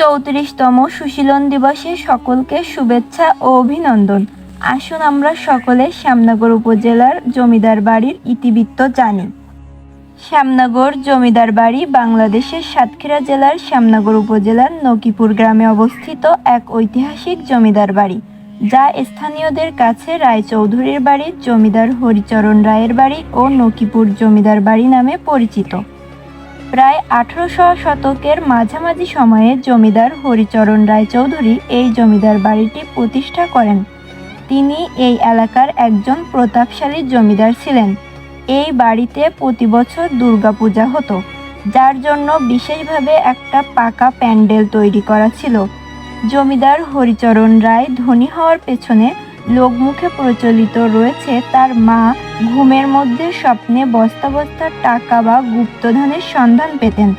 চৌত্রিশতম সুশীলন দিবসে সকলকে শুভেচ্ছা ও অভিনন্দন। আসুন আমরা সকলে শ্যামনগর উপজেলার জমিদার বাড়ির ইতিবৃত্ত জানি। শ্যামনগর জমিদার বাড়ি বাংলাদেশের সাতক্ষীরা জেলার শ্যামনগর উপজেলার নকিপুর গ্রামে অবস্থিত এক ঐতিহাসিক জমিদার বাড়ি, যা স্থানীয়দের কাছে রায়চৌধুরীর বাড়ি, জমিদার হরিচরণ রায়ের বাড়ি ও নকিপুর জমিদার বাড়ি নামে পরিচিত। প্রায় আঠারোশো শতকের মাঝামাঝি সময়ে জমিদার হরিচরণ রায়চৌধুরী এই জমিদার বাড়িটি প্রতিষ্ঠা করেন। তিনি এই এলাকার একজন প্রতাপশালী জমিদার ছিলেন। এই বাড়িতে প্রতি বছর দুর্গাপূজা হতো, যার জন্য বিশেষভাবে একটা পাকা প্যান্ডেল তৈরি করা ছিল। জমিদার হরিচরণ রায় ধনী হওয়ার পেছনে লোকমুখে প্রচলিত রয়েছে তার মা ঘুমের মধ্যে স্বপ্নে বস্তা বস্তা টাকা বা গুপ্তধনের সন্ধান পেতেন।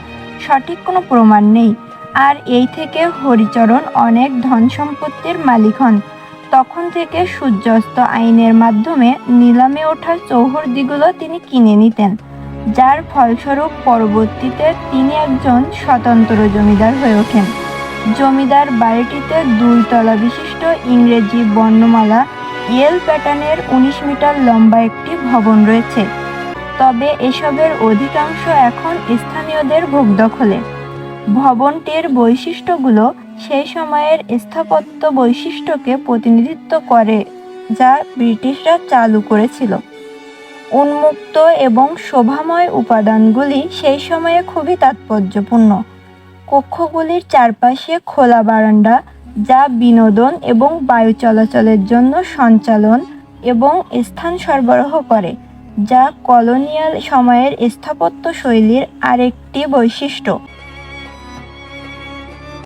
সঠিক কোনো প্রমাণ নেই। আর এই থেকে হরিচরণ অনেক ধন সম্পত্তির মালিক হন। তখন থেকে সূর্যাস্ত আইনের মাধ্যমে নিলামে ওঠা চৌহদ্দিগুলো তিনি কিনে নিতেন, যার ফলস্বরূপ পরবর্তীতে তিনি একজন স্বতন্ত্র জমিদার হয়ে ওঠেন। জমিদার বাড়িটিতে দুই তলা বিশিষ্ট ইংরেজি বর্ণমালা ইয়েল প্যাটার্নের উনিশ মিটার লম্বা একটি ভবন রয়েছে। তবে এসবের অধিকাংশ এখন স্থানীয়দের ভোগ দখলে। ভবনটির বৈশিষ্ট্যগুলো সেই সময়ের স্থাপত্য বৈশিষ্ট্যকে প্রতিনিধিত্ব করে, যা ব্রিটিশরা চালু করেছিল। উন্মুক্ত এবং শোভাময় উপাদানগুলি সেই সময়ে খুবই তাৎপর্যপূর্ণ। কক্ষগুলির চারপাশে খোলা বারান্দা যা বিনোদন এবং বায়ু চলাচলের জন্য সঞ্চালন এবং স্থান সরবরাহ করে, যা কলোনিয়াল সময়ের স্থাপত্য শৈলীর আরেকটি বৈশিষ্ট্য।